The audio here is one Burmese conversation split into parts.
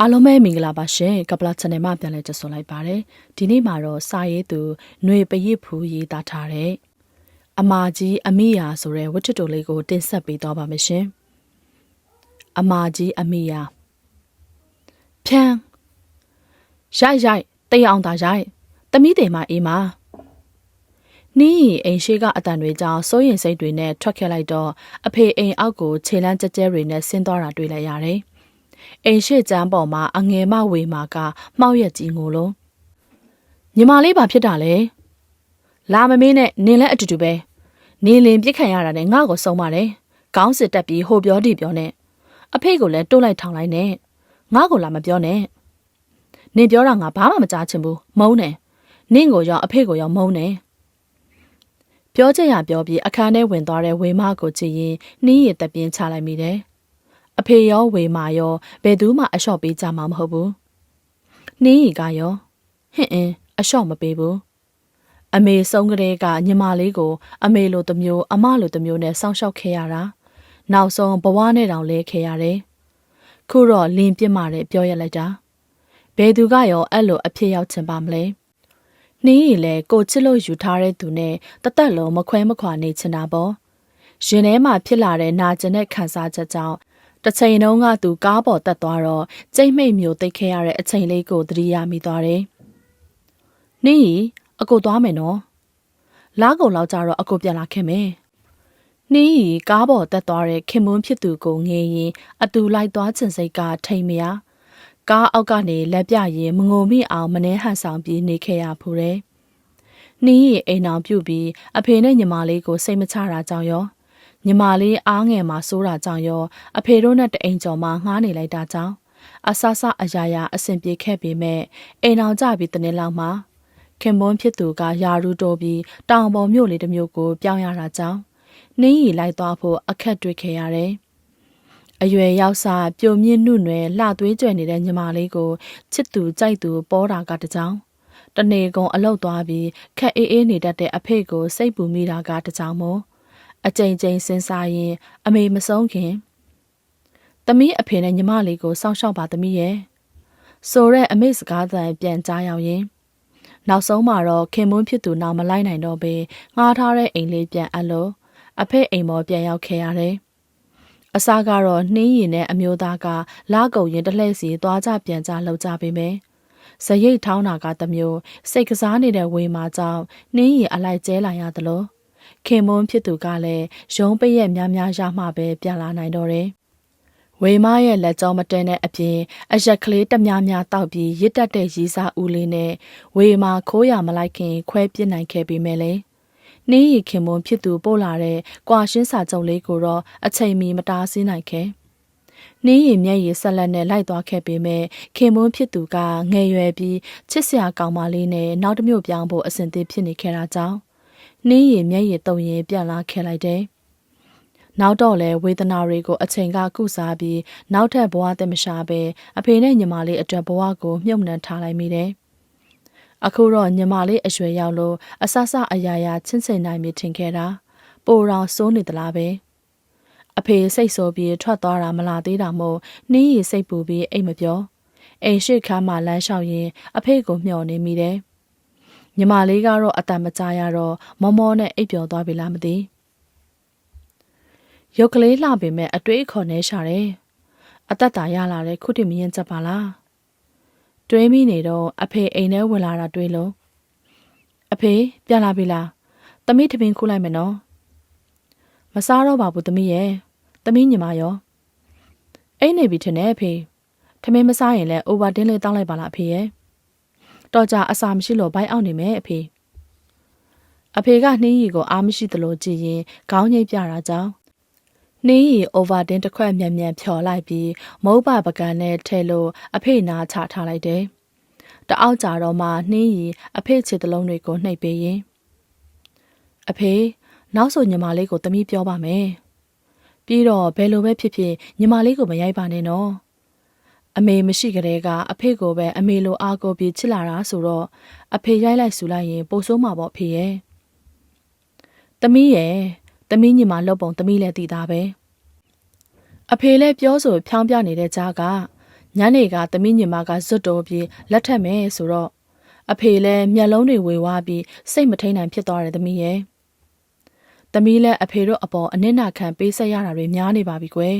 အားလုံးပဲမင်္ဂလာပါရှင်ကပလာ channel မှာပြန်လည်ကြိုဆိုလိုက်ပါတယ်ဒီနေ့မှာတော့စာရေးသူຫນွေပရစ်ဖူရေးသားထားတဲ့အမာကြီးအမိယာဆိုတဲ့ဝတ္ထုတိုလေးကိုတင်ဆက်ပေးသွားပါမယ်ရှင်အမာကြီးအမိယာဖြန်းရိုက်ရိုက်တိတ်အောင်သာရိုက်တမိတယ်မအေးမနီးအိမ်ရှိကအတန်တွေကြောင့်စိုးရင်စိတ်တွေနဲ့ထွက်ခဲ့လိုက်တော့အဖေအိမ်အောက်ကိုခြေလမ်းကြဲကြဲတွေနဲ့ဆင်းသွားတာတွေ့လိုက်ရတယ် အိမ်ရှိကျမ်းပေါ်မှာအငယ်မဝေမာကမှောက်ရက်ကြီးငိုလုံးညီမလေးဘာဖြစ်တာလဲလာမမင်းနဲ့နင်လည်းအတူတူပဲနေလင်ပြစ်ခံရတာနဲ့ငါ့ကိုဆုံးပါတယ်ခေါင်းစစ်တက်ပြီးဟိုပြောဒီပြောနဲ့အဖေကိုလည်းတိုးလိုက်ထောင်လိုက်နဲ့ငါ့ကိုလာမပြောနဲ့နင်ပြောတာငါဘာမှမကြားချင်ဘူးမုန်းတယ်နင့်ကိုရောအဖေကိုရောမုန်းတယ်ပြောချက်ရပြောပြီးအခန်းထဲဝင်သွားတဲ့ဝေမကိုကြည့်ရင်နှီးရတက်ပြင်းချလိုက်မိတယ် အဖေရောဝေမာရောဘယ်သူမှအလျှော့ပေးကြမှာမဟုတ်ဘူးနှင်းရီကရောဟင့်အင်းအလျှော့မပေးဘူးအမေဆုံးကလေးကညီမလေးကို အမေလိုတစ်မျိုးအမလိုတစ်မျိုးနဲ့စောင့်ရှောက်ခဲ့ရတာနောက်ဆုံးဘဝနဲ့တောင်လဲခဲ့ရတယ်ခုတော့လင်းပြစ်မာတဲ့ပြောရလိုက်တာဘယ်သူကရောအဲ့လိုအဖြစ်ရောက်ချင်ပါမလဲနှင်းရီလဲကိုချစ်လို့ယူထားတဲ့သူနဲ့တသက်လုံးမခွဲမခွာနေချင်တာပေါ့ရင်ထဲမှာဖြစ်လာတဲ့နာကျင်တဲ့ခံစားချက်ကြောင့် တစ်ချိန်တုန်းကသူကားပေါ်တက်သွားတော့ကြိတ်မိတ်မျိုးတိတ်ခဲ့ရတဲ့အချိန်လေးကိုသတိရမိသွားတယ်။နင်းရီအကိုသွားမယ်နော်။လားကုန်လောက်ကြတော့အကိုပြန်လာခဲ့မယ်။နင်းရီကားပေါ်တက်သွားတဲ့ခင်မွန်းဖြစ်သူကိုငေးရင်အတူလိုက်သွားချင်စိတ်ကထိမ်မရ။ကားအောက်ကနေလက်ပြရင်မငုံမိအောင်မနှဲဟန်ဆောင်ပြီးနေခဲ့ရဖူးတယ်။နင်းရီအိမ်အောင်ပြုတ်ပြီးအဖေနဲ့ညီမလေးကိုစိတ်မချတာကြောင့်ရော ညီမလေးအားငယ်မှာစိုးတာကြောင့်ရောအဖေတို့နဲ့တအိမ်ကျော်မှာငှားနေလိုက်တာကြောင့်အဆဆအရာရာအဆင်ပြေခဲ့ပေမဲ့အိမ်အောင်ကြပြီးတနေ့လောက်မှာခင်ပွန်းဖြစ်သူကယာရူတိုးပြီးတောင်ပေါ်မြို့လေးတစ်မြို့ကိုပြောင်းရတာကြောင့်နင်းရီလိုက်သွားဖို့အခက်တွေ့ခဲ့ရတယ်။အရွယ်ရောက်စားပြုံမြင့်နှုတ်နွယ်လှသွေးကြွယ်နေတဲ့ညီမလေးကိုချစ်သူကြိုက်သူပေါ်တာကတကြောင်တနေကုန်အလုတ်သွားပြီးခက်အေးအေးနေတတ်တဲ့အဖေကိုစိတ်ပူမိတာကတကြောင်မို့ အကြိမ်ကြိမ်စဉ်းစားရင် အမေမဆုံးခင်သမီးအဖေနဲ့ညီမလေးကိုစောင့်ရှောက်ပါသမီးရဲ့ဆိုတဲ့အမေစကားသံပြန်ကြားရောက်ရင်နောက်ဆုံးမှာတော့ခင်မွန်းဖြစ်သူနောက်မလိုက်နိုင်တော့ဘဲငှားထားတဲ့အိမ်လေးပြန်အပ်လို့အဖေအိမ်ပေါ်ပြန်ရောက်ခဲ့ရတယ်အစားကတော့နှင်းရင်နဲ့အမျိုးသားကလာကုံရင်တလှည့်စီသွားကြပြန်ကြလှုပ်ကြပေမယ်ဇရိတ်ထောင်းတာကတမျိုးစိတ်ကစားနေတဲ့ဝေမာကြောင့်နှင်းရင်အလိုက်ကျဲလာရသလို ခင်မွန်းဖြစ်သူကလည်းရုံးပရက်များများရမှပဲပြန်လာနိုင်တော့တယ်။ဝေမရဲ့လက်ကြောမတဲတဲ့အပြင်အရက်ကလေးတများများတောက်ပြီးရစ်တက်တဲ့ရီးစားဦးလေးနဲ့ဝေမာခိုးရမလိုက်ခင်ခွဲပြစ်နိုင်ခဲ့ပေမဲ့လေနှင်းရီခင်မွန်းဖြစ်သူပို့လာတဲ့ကွာရှင်းစာကြုံလေးကိုတော့အချိန်မီမတားဆီးနိုင်ခဲ့။နှင်းရီမျက်ရည်ဆက်လက်နဲ့လိုက်သွားခဲ့ပေမဲ့ခင်မွန်းဖြစ်သူကငယ်ရွယ်ပြီးချစ်စရာကောင်းမလေးနဲ့နောက်တစ်မျိုးပြောင်းဖို့အဆင်သင့်ဖြစ်နေခဲ့တာကြောင့် နှင်းရည်မျက်ရည်တုံရင်ပြန်လာခဲ့လိုက်တယ်။နောက်တော့လဲဝေဒနာတွေကိုအချိန်ကကုစားပြီးနောက်ထပ်ဘဝတမရှာပဲအဖေနဲ့ညီမလေးအတွက်ဘဝကိုမြုပ်နှံထားလိုက်မိတယ်။အခုတော့ညီမလေးအရွယ်ရောက်လို့အဆဆအယားယာချင်းစင်နိုင်မြင်ထင်ခဲ့တာပိုတော်စိုးနေသလားပဲ။အဖေစိတ်ဆိုးပြီးထွက်သွားတာမလာသေးတာမို့နှင်းရည်စိတ်ပူပြီးအိတ်မပြောအိမ်ရှိခါမှလမ်းလျှောက်ရင်အဖေကိုမျှော်နေမိတယ်။ ညီမလေးကတော့အတန်မကြရတော့မောမောနဲ့အိပ်ပျော်သွားပြီလားမသိရုပ်ကလေးလှပေမဲ့အတွေးအခေါ်နဲ့ရှာတယ်အသက်တာရလာတဲ့ခုတည်းမရင်ချက်ပါလားတွေးမိနေတော့အဖေအိမ်ထဲဝင်လာတာတွေးလို့အဖေပြန်လာပြီလားသမီးထမင်းခူးလိုက်မယ်နော်မစားတော့ပါဘူးသမီးရဲ့သမီးညီမရောအိမ်နေပြီထင်တယ်အဖေထမင်းမစားရင်လည်းအိုဗာတင်းလေးတောင်းလိုက်ပါလားအဖေရဲ့ တော်ကြအစာမရှိလို့ဘိုက်အောင်နေမယ်အဖေအဖေကနှင်းရီကိုအားမရှိသလိုကြည့်ရင်ခေါင်းငိတ်ပြတာကြောင့်နှင်းရီအိုဗာတင်းတစ်ခွက်မြန်မြန်ဖြော်လိုက်ပြီးမုတ်ပပကံနဲ့ထဲလို့အဖေနာချထားလိုက်တယ်တအောက်ကြတော့မှနှင်းရီအဖေခြေတလုံးတွေကိုနှိပ်ပေးရင်အဖေနောက်ဆိုညီမလေးကိုသမီးပြောပါမယ်ပြီးတော့ဘယ်လိုပဲဖြစ်ဖြစ်ညီမလေးကိုမရိုက်ပါနဲ့နော် အမေမရှိကြတဲ့ကအဖေကိုပဲအမေလိုအားကိုပြီးချစ်လာတာဆိုတော့အဖေရိုက်လိုက်ဆူလိုက်ရင်ပိုဆိုးမှာပေါ့ဖေရဲ့။သမီးရဲ့သမီးညီမလှုပ်ပုံသမီးလည်းတည်တာပဲ။အဖေလည်းပြောဆိုဖြောင်းပြနေတဲ့ကြားကညနေကသမီးညီမကဇွတ်တော်ပြီးလက်ထက်မယ်ဆိုတော့အဖေလည်းမျက်လုံးတွေဝေဝါးပြီးစိတ်မထိန်နိုင်ဖြစ်သွားတယ်သမီးရဲ့သမီးလည်းအဖေတို့အပေါ်အနစ်နာခံပေးဆက်ရတာတွေများနေပါပြီကွယ်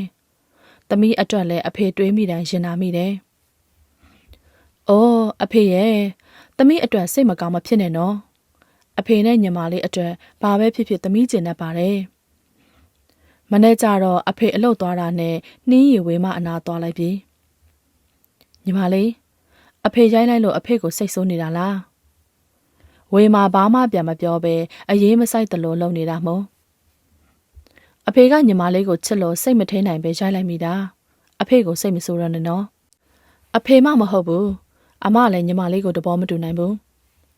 သမီးအတွက်လည်းအဖေတွေးမိတိုင်းရင်နာမိတယ်။အိုးအဖေရဲ့သမီးအတွက်စိတ်မကောင်းမဖြစ်နဲ့နော်။အဖေနဲ့ညီမလေးအတွက်ဘာပဲဖြစ်ဖြစ်သမီးကျင်တတ်ပါတယ်။မနေ့ကျတော့အဖေအလုတ်သွားတာနဲ့နှင်းရီဝေးမအနာသွားလိုက်ပြီ။ညီမလေးအဖေရိုင်းလိုက်လို့အဖေကိုစိတ်ဆိုးနေတာလား။ဝေးမဘာမှပြန်မပြောဘဲအရေးမဆိုင်တလို့လုံနေတာမို့။ အဖေကညီမလေးကိုချစ်လို့စိတ်မထိန်နိုင်ပဲရိုက်လိုက်မိတာ။အဖေကိုစိတ်မဆိုးရနဲ့နော်။အဖေမှမဟုတ်ဘူး။အမလည်းညီမလေးကိုတဘောမတူနိုင်ဘူး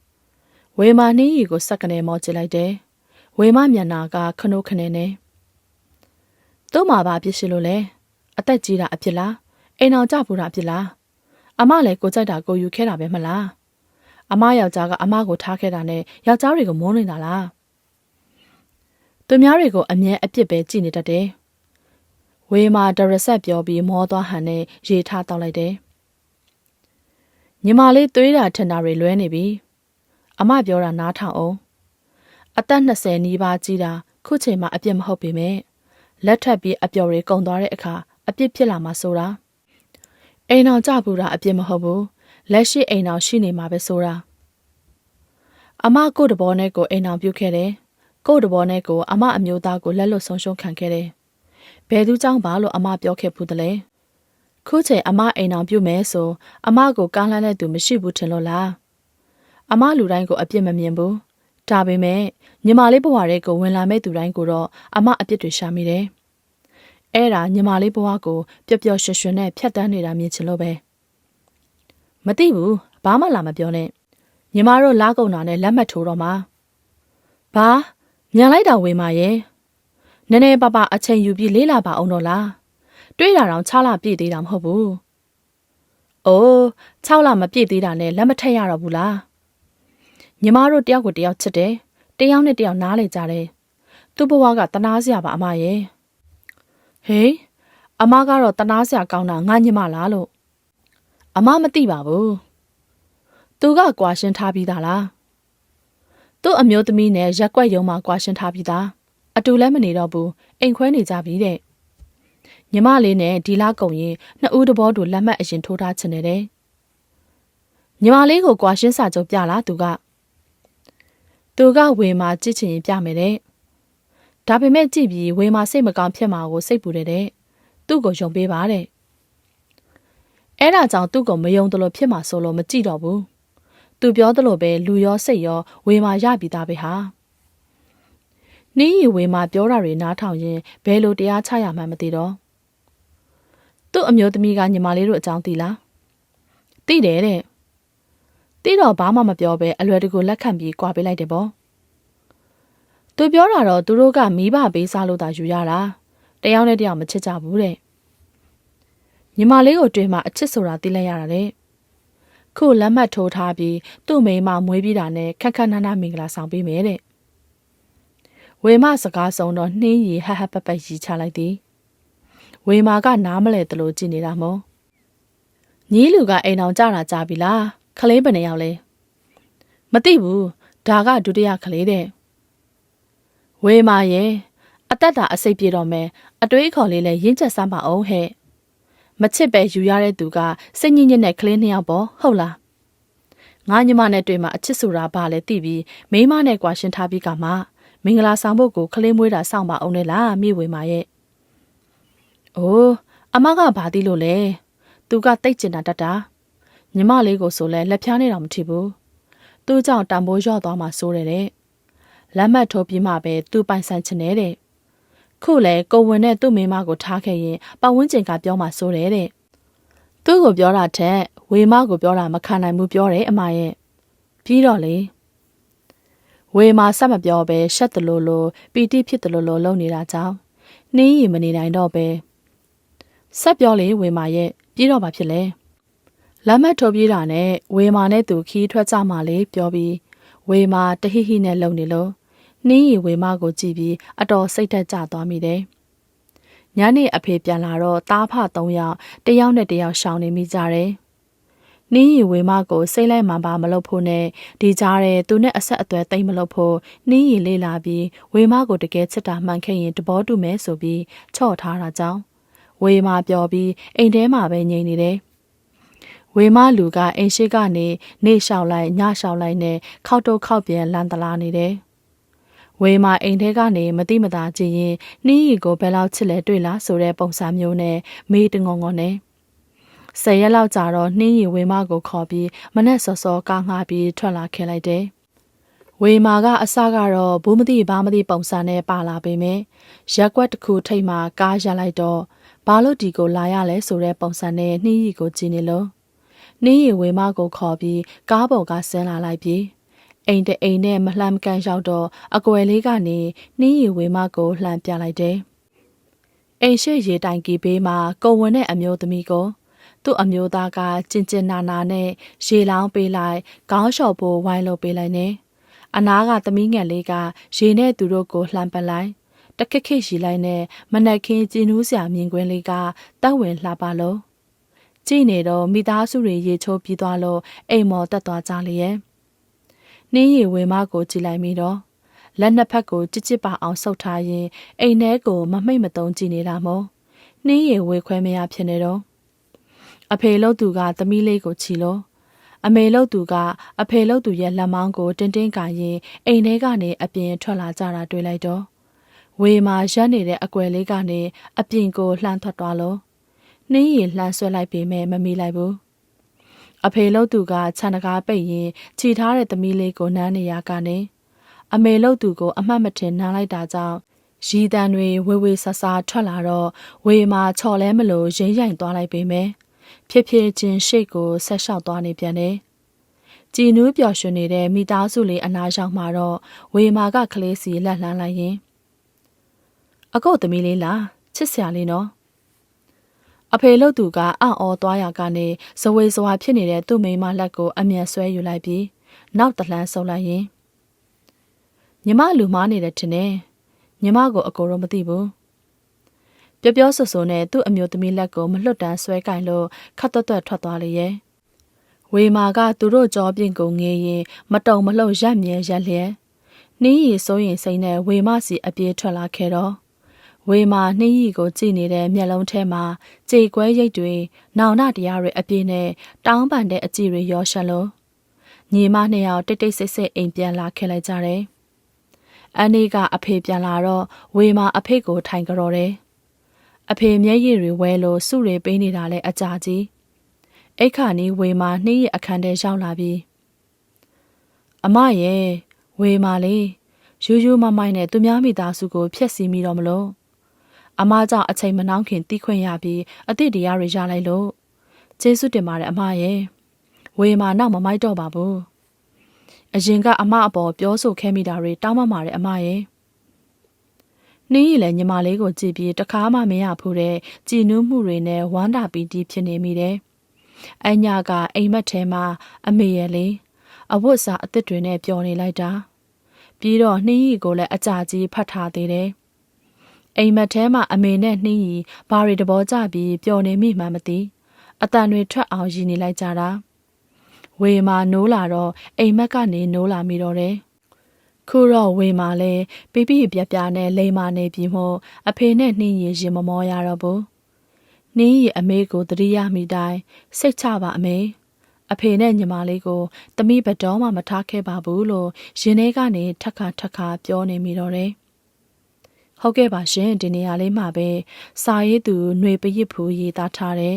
။ဝေမာနှင်းရီကိုစက်ကနေမောချစ်လိုက်တယ်။ဝေမမျက်နာကခနိုးခနေနေ။သူ့မှာဘာဖြစ်ရှိလို့လဲ။အသက်ကြီးတာအဖြစ်လား။အိမ်အောင်ကြပူတာအဖြစ်လား။အမလည်းကိုကြိုက်တာကိုယူခဲ့တာပဲမလား။အမယောက်ျားကအမကိုထားခဲ့တာနဲ့ယောက်ျားတွေကိုမုန်းနေတာလား။ သူများတွေကိုအမြဲအပြစ်ပဲကြည်နေတတ်တယ်။ဝေမာဒရဆက်ပြောပြီးမောသွားဟန်နဲ့ရေထားတောက်လိုက်တယ်။ညီမလေးသွေးတာထင်တာတွေလွဲနေပြီ။အမပြောတာနားထောင်အောင်။အသက်20နီးပါးကြီးတာခုချိန်မှာအပြစ်မဟုတ်ပေမဲ့လက်ထပ်ပြီးအပျော်တွေကုန်သွားတဲ့အခါအပြစ်ဖြစ်လာမှဆိုတာ။အိမ်အောင်ကြပူတာအပြစ်မဟုတ်ဘူး။လက်ရှိအိမ်အောင်ရှိနေမှာပဲဆိုတာ။အမကို့တဘောနဲ့ကိုအိမ်အောင်ပြုတ်ခဲ့တယ်။ ကို့တဘောနဲ့ကိုအမအမျိုးသားကိုလက်လွတ်ဆုံးရှုံးခံခဲ့တယ်။ဘယ်သူကြောင့်ပါလို့အမပြောခဲ့ဘူးတလဲ။ခုချိန်အမအိမ်အောင်ပြုတ်မယ်ဆိုအမကိုကားလန်းတဲ့သူမရှိဘူးထင်လို့လား။အမလူတိုင်းကိုအပြစ်မမြင်ဘူး။ဒါပေမဲ့ညီမလေးဘဝတဲ့ကိုဝင်လာမဲ့သူတိုင်းကိုတော့အမအပြစ်တွေရှာမိတယ်။အဲ့ဒါညီမလေးဘဝကိုပျော်ပျော်ရွှင်ရွှင်နဲ့ဖြတ်တန်းနေတာမြင်ချင်လို့ပဲ။မသိဘူးဘာမှလာမပြောနဲ့။ညီမတို့လာကုန်တာနဲ့လက်မှတ်ထိုးတော့မှာ။ဘာ မြန်လိုက်တာဝေမာရဲ့။နည်းနည်းပါးပါအချိန်ယူပြီးလေးလာပါအောင်တော့လား။တွေးတာတော့6လပြည့်သေးတာမဟုတ်ဘူး။အိုး6လမပြည့်သေးတာနဲ့လက်မထက်ရတော့ဘူးလား။ညီမတို့တယောက်ကိုတယောက်ချစ်တယ်။တယောက်နဲ့တယောက်နားလေကြတယ်။သူ့ဘဝကတနာစရာပါအမရဲ့။ဟေးအမကတော့တနာစရာကောင်းတာငါညီမလားလို့အမမသိပါဘူး။သူကကွာရှင်းထားပြီးသားလား။ သူ့အမျိုးသမီးနဲ့ရက်ွက်ရုံမှာကွာရှင်းထားပြီးသား။အတူလည်းမနေတော့ဘူးအိမ်ခွဲနေကြပြီတဲ့။ညီမလေးနဲ့ဒီလားကုံရင်နှစ်ဦးတဘောတူလက်မှတ်အရင်ထိုးထားချင်တယ်တဲ့။ညီမလေးကိုကွာရှင်းစာချုပ်ပြလားသူက။သူကဝေမာကြည့်ချင်ရင်ပြမယ်တဲ့။ဒါပေမဲ့ကြည့်ပြီးဝေမာစိတ်မကောင်းဖြစ်မှာကိုစိတ်ပူတယ်တဲ့။သူ့ကိုယုံပေးပါတဲ့။အဲ့ဒါကြောင့်သူ့ကိုမယုံတယ်လို့ဖြစ်မှာဆိုလို့မကြည့်တော့ဘူး။ သူပြောသလိုပဲလူရောစိတ်ရောဝေမာရပြီးသားပဲဟာ။နင်းရီဝေမာပြောတာတွေနားထောင်ရင်ဘယ်လိုတရားချရမှန်းမသိတော့။သူ့အမျိုးသမီးကညီမလေးတို့အကြောင်းသိလား။သိတယ်တဲ့။သိတော့ဘာမှမပြောဘဲအလွယ်တကူလက်ခံပြီးကြွားပေးလိုက်တယ်ပေါ့။သူပြောတာတော့သူတို့ကမိဘပေးစားလို့သာယူရတာ။တယောက်နဲ့တယောက်မချစ်ကြဘူးတဲ့။ညီမလေးကိုတွေ့မှအချစ်ဆိုတာသိလိုက်ရတာတဲ့။ ခုလက်မှတ်ထိုးထားပြီးသူ့မိန်းမမွေးပြီးတာနဲ့ခက်ခက်နာနာမင်္ဂလာဆောင်ပေးမယ်တဲ့။ဝေမစကားဆုံးတော့နှင်းရီဟဟပပရီချလိုက်သည်။ဝေမာကနားမလဲတလို့ကြည့်နေတာမို့။ညီလူကအိမ်အောင်ကြတာကြပြီလား။ခလေးဘယ်နှယောက်လဲ။မသိဘူး။ဒါကဒုတိယခလေးတဲ့။ဝေမာရဲ့အသက်တာအစိတ်ပြေတော့မယ်အတွေးအခေါ်လေးလည်းရင့်ချက်စမ်းပါအောင်ဟဲ့။ မချစ်ပဲယူရတဲ့သူကစိတ်ညစ်ညစ်နဲ့ကလေးနှစ်ယောက်ပေါ့ဟုတ်လားငါညီမနဲ့တွေ့မှအချစ်ဆိုတာဘာလဲသိပြီးမိမနဲ့ကွာရှင်းထားပြီးကမှမင်္ဂလာဆောင်ဖို့ကိုကလေးမွေးတာစောင့်ပါအောင်လေလားမိဝေမာရဲ့အိုးအမကဘာသိလို့လဲသူကတိတ်ကျင်တာတတ်တာညီမလေးကိုဆိုလဲလက်ဖြားနေတော့မထီဘူးသူ့ကြောင့်တံပိုးလျော့သွားမှစိုးတယ်တဲ့လက်မှတ်ထိုးပြီးမှပဲသူပိုင်ဆိုင်ချင်တဲ့ ခုလေကိုဝင်နဲ့သူ့မိမကိုထားခဲ့ရင်ပတ်ဝန်းကျင်ကပြောမှစိုးတယ်တဲ့သူ့ကိုပြောတာထက်ဝေမကိုပြောတာမခံနိုင်ဘူးပြောတယ်အမရဲ့ပြီးတော့လေဝေမာဆက်မပြောပဲရှက်တလို့လို့ပီတိဖြစ်တလို့လို့လုံနေတာကြောင့်နှင်းရီမနေနိုင်တော့ပဲဆက်ပြောလေဝေမာရဲ့ပြီးတော့ဘာဖြစ်လဲလက်မတ်ထိုးပြေးတာနဲ့ဝေမာနဲ့သူခီးထွက်ကြမှလေပြောပြီးဝေမာတဟိဟိနဲ့လုံနေလို့ နှင်းရီဝေမာကိုကြည့်ပြီးအတော်စိတ်သက်ကြသွားမိတယ်ညနေအဖေပြန်လာတော့တားဖ၃ယောက်တယောက်နဲ့တယောက်ရှောင်နေမိကြတယ်။နင်းရီဝေမကိုစိတ်လိုက်မှန်ပါမလုပ်ဖို့နဲ့ဒီကြားထဲသူနဲ့အဆက်အသွယ်သိမ့်မလုပ်ဖို့နင်းရီလေးလာပြီးဝေမကိုတကယ်ချစ်တာမှန်ခဲ့ရင်တဘောတူမယ်ဆိုပြီးချော့ထားတာကြောင့်ဝေမပြောပြီးအိမ်ထဲမှာပဲငြိမ်နေတယ်။ဝေမလူကအိမ်ရှိကနေနေလျှောက်လိုက်ညလျှောက်လိုက်နဲ့ခောက်တုတ်ခောက်ပြန်လန်တလာနေတယ်။ ဝေမာအိမ်ထဲကနေမတိမတာကြည့်ရင်နှီးရီကိုဘယ်လောက်ချစ်လဲတွေ့လားဆိုတဲ့ပုံစံမျိုးနဲ့မေးတငုံငုံနဲ့ဆယ်ရက်လောက်ကြာတော့နှင်းရီဝေမာကိုခေါ်ပြီးမနဲ့စောစောကားငှားပြီးထွက်လာခဲ့လိုက်တယ်။ဝေမာကအစကတော့ဘူးမတိဘာမတိပုံစံနဲ့ပါလာပေမဲ့ရက်ကွက်တစ်ခုထိတ်မှကားရလိုက်တော့ဘာလို့ဒီကိုလာရလဲဆိုတဲ့ပုံစံနဲ့နှင်းရီကိုကြည့်နေလို့နှင်းရီဝေမာကိုခေါ်ပြီးကားပေါ်ကဆင်းလာလိုက်ပြီး အိမ်တအိမ်နဲ့မလှမ်းမကန်ရောက်တော့အကွယ်လေးကနေနှင်းရီဝေမကိုလှမ်းပြလိုက်တယ်။အိမ်ရှိရေတိုင်ကြီးဘေးမှာကုံဝင်တဲ့အမျိုးသမီးကိုသူ့အမျိုးသားကကျင်ကျင်နာနာနဲ့ရေလောင်းပေးလိုက်ခေါင်းလျှော်ဖို့ဝိုင်းလုပ်ပေးလိုက်နေ။အနားကသမီးငယ်လေးကရေနဲ့သူတို့ကိုလှမ်းပလိုက်တခက်ခက်ရီလိုက်နဲ့မနက်ခင်းကျင်းနူးစရာမြင်ကွင်းလေးကတောက်ဝင်လှပါလို့ကြည့်နေတော့မိသားစုတွေရေချိုးပြီးသွားလို့အိမ်မော်တက်သွားကြလေရဲ့။ နှင်းရီဝေမကိုကြည့်လိုက်မိတော့လက်နှစ်ဖက်ကိုကြစ်ကြစ်ပါအောင်ဆုပ်ထားရင်အိမ်ထဲကိုမမိတ်မတုံးကြည့်နေတာမို့နှင်းရီဝေခွဲမရဖြစ်နေတော့အဖေလို့သူကသမီးလေးကိုချီလို့အမေလို့သူကအဖေလို့သူရဲ့လက်မောင်းကိုတင်းတင်းကာရင်အိမ်ထဲကနေအပြင်ထွက်လာကြတာတွေ့လိုက်တော့ဝေမာရက်နေတဲ့အကွယ်လေးကနေအပြင်ကိုလှမ်းထွက်သွားလို့နှင်းရီလှမ်းဆွဲလိုက်ပေမဲ့မမီလိုက်ဘူး အဖေလို့သူကခြံတကားပိတ်ရင်ခြိထားတဲ့သမီးလေးကိုနမ်းနေရကနေအမေလို့သူကိုအမှတ်မထင်နမ်းလိုက်တာကြောင့်ရီတန်တွေဝေဝေဆဆာထွက်လာတော့ဝေမာချော်လဲမလို့ရိမ့်ရိုင်သွားလိုက်ပေမယ်ဖြစ်ဖြစ်ချင်းရှေ့ကိုဆက်လျှောက်သွားနေပြန်တယ်ကြည်နူးပျော်ရွှင်နေတဲ့မိသားစုလေးအနားရောက်မှာတော့ဝေမာကကလေးစီလက်လှမ်းလိုက်ရင်အကုတ်သမီးလေးလားချစ်စရာလေးနော် အဖေလို့သူကအံ့ဩသွားရကနေဇဝေဇဝါဖြစ်နေတဲ့သူ့မိန်းမလက်ကိုအမြန်ဆွဲယူလိုက်ပြီးနောက်တလှမ်းဆုပ်လိုက်ရင်ညီမလူမားနေတယ်ထင်တယ်ညီမကိုအကိုတော့မသိဘူးပျော်ပျောဆဆနဲ့သူ့အမျိုးသမီးလက်ကိုမလွတ်တမ်းဆွဲကင်လို့ခတ်တွတ်တွတ်ထွက်သွားလေရဲ့ဝေမာကသူတို့ကြောပြင်ကိုငေးရင်မတုံမလှုပ်ရက်မြဲရက်လျက်နှင်းရီစိုးရင်စိမ့်နဲ့ဝေမစီအပြေးထွက်လာခဲ့တော့ ဝေမာနှင်းရီကိုကြည့်နေတဲ့မျက်လုံးထဲမှာကြေကွဲရိတ်တွေနောင်နာတရားတွေအပြည့်နဲ့တောင်းပန်တဲ့အကြည့်တွေရောရှက်လို့ညီမနှစ်ယောက်တိတ်တိတ်ဆိတ်ဆိတ်အိမ်ပြန်လာခဲ့လိုက်ကြတယ်။အန်နီကအဖေပြန်လာတော့ဝေမာအဖေကိုထိုင်ကြော်တယ်။အဖေမျက်ရည်တွေဝဲလို့စုတွေပေးနေတာလဲအကြာကြီး။အိတ်ခါနီးဝေမာနှင်းရဲ့အခန်းထဲရောက်လာပြီးအမရဲ့ဝေမာလေးယူယူမမိုင်းနဲ့သူများမိသားစုကိုဖျက်ဆီးမိတော့မလို့ အမကြောင့်အချိန်မနှောင်းခင်တီးခွင့်ရပြီးအသည့်တရားတွေရလိုက်လို့ကျေးဇူးတင်ပါတယ်အမရဲ့ဝေမာနောက်မမိုက်တော့ပါဘူးအရင်ကအမအပေါ်ပြောဆိုခဲ့မိတာတွေတောင်းပန်ပါတယ်အမရဲ့နှင်းရီလည်းညီမလေးကိုကြည့်ပြီးတခါမှမရဘူးတဲ့ကြည်နူးမှုတွေနဲ့ဝမ်းတာပီတီဖြစ်နေမိတယ်အညာကအိမ်မက်ထဲမှာအမေရဲ့လေအဝတ်စားအစ်စ်တွေနဲ့ပျော်နေလိုက်တာပြီးတော့နှင်းရီကိုလည်းအကြကြီးဖတ်ထားသေးတယ် အိမ်မက်ထဲမှာအမေနဲ့နှင်းရီဘာတွေတဘောကြပြီးပျော်နေမိမှမသိအတန်တွေထွက်အောင်ရည်နေလိုက်ကြတာဝေမာနိုးလာတော့အိမ်မက်ကနေနိုးလာမိတော့တယ်ခုတော့ဝေမာလဲပြပြပြပြနဲ့လိမ်မာနေပြီမို့အဖေနဲ့နှင်းရီရင်မမောရတော့ဘူးနှင်းရီအမေကိုတတိယမိတိုင်းစိတ်ချပါအမေအဖေနဲ့ညီမလေးကိုတမိဘတော်မှမထားခဲ့ပါဘူးလို့ရင်ထဲကနေထက်ခါထက်ခါပြောနေမိတော့တယ် ဟုတ်ကဲ့ပါရှင်ဒီနေရာလေးမှာပဲစာရေးသူຫນွေပရစ်ဖူရေးသားထားတဲ့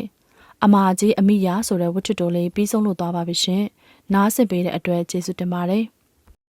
အမာကြီးအမိယာဆိုတဲ့ဝတ္ထုတိုလေးပြီးဆုံးလို့သွားပါပြီရှင်နားဆင်ပေးတဲ့အတွက်ကျေးဇူးတင်ပါတယ်